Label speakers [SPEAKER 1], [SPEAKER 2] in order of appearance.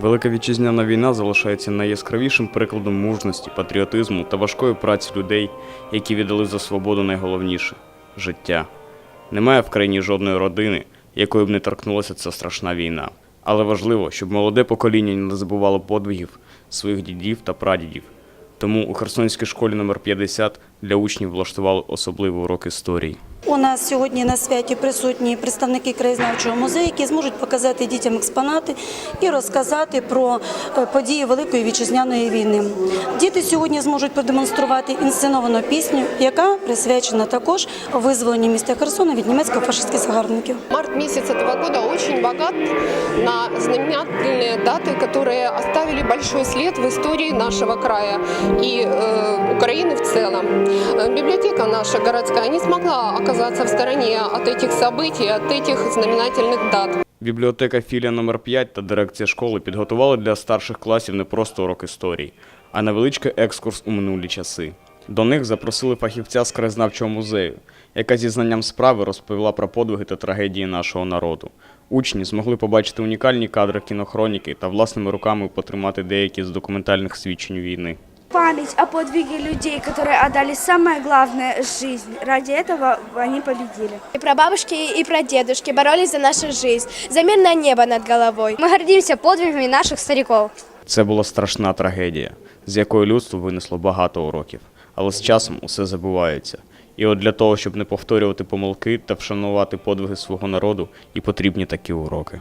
[SPEAKER 1] Велика вітчизняна війна залишається найяскравішим прикладом мужності, патріотизму та важкої праці людей, які віддали за свободу найголовніше життя. Немає в країні жодної родини, якою б не торкнулася ця страшна війна. Але важливо, щоб молоде покоління не забувало подвигів своїх дідів та прадідів. Тому у Херсонській школі номер 50 для учнів влаштували особливий урок історії.
[SPEAKER 2] У нас сьогодні на святі присутні представники краєзнавчого музею, які зможуть показати дітям експонати і розказати про е, події Великої вітчизняної війни. Діти сьогодні зможуть продемонструвати інсценовану пісню, яка присвячена також визволенню міста Херсона від німецько-фашистських загарбників.
[SPEAKER 3] Март месяц этого года очень богат на знаменательные даты, которые оставили большой след в истории нашего края и э, Украины в целом. Э, Библиотека наша городская не смогла оказаться в стороне от этих событий, от этих знаменательных дат.
[SPEAKER 1] Бібліотека філія номер 5 та дирекція школи підготували для старших класів не просто урок історії, а невеличкий екскурс у минулі часи. До них запросили фахівця з краєзнавчого музею, яка зі знанням справи розповіла про подвиги та трагедії нашого народу. Учні змогли побачити унікальні кадри кінохроніки та власними руками потримати деякі з документальних свідчень війни.
[SPEAKER 4] память о подвиге людей, которые отдали самое главное – жизнь. Ради этого они победили.
[SPEAKER 5] И прабабушки, и прадедушки боролись за нашу жизнь, за мирное небо над головой.
[SPEAKER 6] Мы гордимся подвигами наших стариков.
[SPEAKER 1] Це була страшна трагедія, з якої людство винесло багато уроків, але з часом усе забувається. І от для того, щоб не повторювати помилки та вшанувати подвиги свого народу, і потрібні такі уроки.